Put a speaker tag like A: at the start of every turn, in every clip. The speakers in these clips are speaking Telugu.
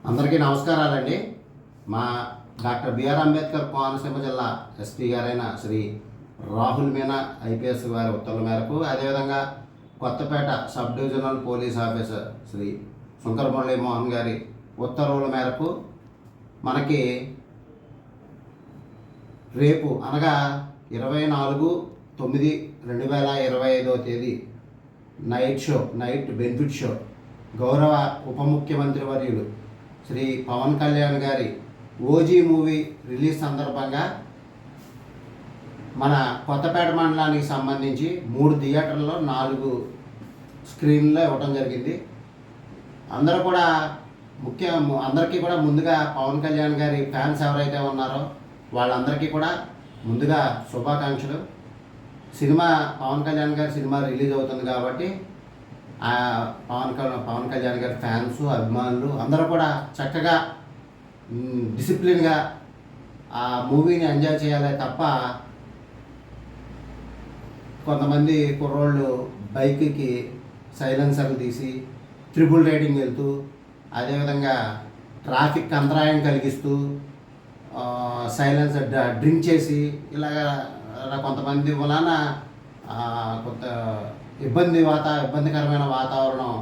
A: అందరికీ నమస్కారాలండి. మా డాక్టర్ బిఆర్ అంబేద్కర్ కోనసీమ జిల్లా ఎస్పీ గారైన శ్రీ రాహుల్ మీనా ఐపీఎస్ గారి ఉత్తర్వుల మేరకు అదేవిధంగా Kothapeta sub divisional police officer Shri Shankara Murali Mohan గారి ఉత్తర్వుల మేరకు మనకి రేపు అనగా ఇరవై నాలుగు తొమ్మిది రెండు వేల ఇరవై ఐదవ తేదీ night show night benefit show గౌరవ ఉప ముఖ్యమంత్రి వర్యులు శ్రీ పవన్ కళ్యాణ్ గారి ఓజీ మూవీ రిలీజ్ సందర్భంగా మన కొత్తపేట మండలానికి సంబంధించి మూడు థియేటర్లో నాలుగు స్క్రీన్లో ఇవ్వడం జరిగింది. అందరూ కూడా ముఖ్య అందరికీ కూడా ముందుగా పవన్ కళ్యాణ్ గారి ఫ్యాన్స్ ఎవరైతే ఉన్నారో వాళ్ళందరికీ కూడా ముందుగా శుభాకాంక్షలు. సినిమా పవన్ కళ్యాణ్ గారి సినిమా రిలీజ్ అవుతుంది కాబట్టి పవన్ కళ్యాణ్ పవన్ కళ్యాణ్ గారి ఫ్యాన్స్ అభిమానులు అందరూ కూడా చక్కగా డిసిప్లిన్గా ఆ మూవీని ఎంజాయ్ చేయాలి తప్ప కొంతమంది కుర్రోళ్ళు బైక్కి సైలెన్సర్లు తీసి ట్రిపుల్ రైడింగ్ వెళ్తూ అదేవిధంగా ట్రాఫిక్ అంతరాయం కలిగిస్తూ సైలెన్సర్ డ్రింక్ చేసి ఇలాగ కొంతమంది వలన కొంత ఇబ్బంది వాత ఇబ్బందికరమైన వాతావరణం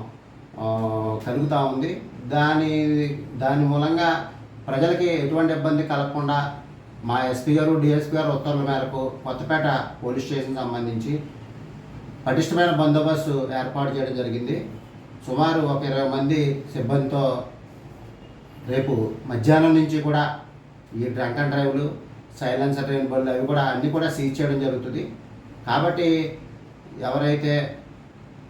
A: కలుగుతూ ఉంది. దాని దాని మూలంగా ప్రజలకి ఎటువంటి ఇబ్బంది కలగకుండా మా ఎస్పీ గారు డిఎస్పీ గారు ఉత్తర్వుల మేరకు కొత్తపేట పోలీస్ స్టేషన్ సంబంధించి పటిష్టమైన బందోబస్తు ఏర్పాటు చేయడం జరిగింది. సుమారు ఒక ఇరవై మంది సిబ్బందితో రేపు మధ్యాహ్నం నుంచి కూడా ఈ డ్రంక్ అండ్ డ్రైవ్లు సైలెన్సర్ ట్రైన్ బళ్ళు అవి కూడా అన్నీ కూడా సీజ్ చేయడం జరుగుతుంది. కాబట్టి ఎవరైతే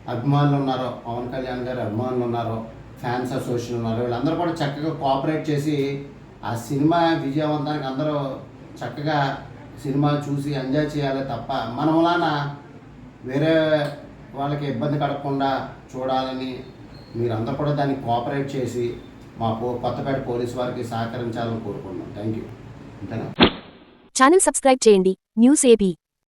A: అభిమానులు ఉన్నారో పవన్ కళ్యాణ్ గారి అభిమానులు ఉన్నారో ఫ్యాన్స్ అసోసియేషన్ ఉన్నారో వీళ్ళందరూ కూడా చక్కగా కోఆపరేట్ చేసి ఆ సినిమా విజయవంతానికి అందరూ చక్కగా సినిమా చూసి ఎంజాయ్ చేయాలి తప్ప మనం వేరే వాళ్ళకి ఇబ్బంది కడగకుండా చూడాలని మీరందరూ కూడా దాన్ని కోఆపరేట్ చేసి మా కొత్తపేట పోలీసు వారికి సహకరించాలని కోరుకుంటున్నాం. థ్యాంక్ యూ
B: ఛానల్ సబ్స్క్రైబ్ చేయండి. News AP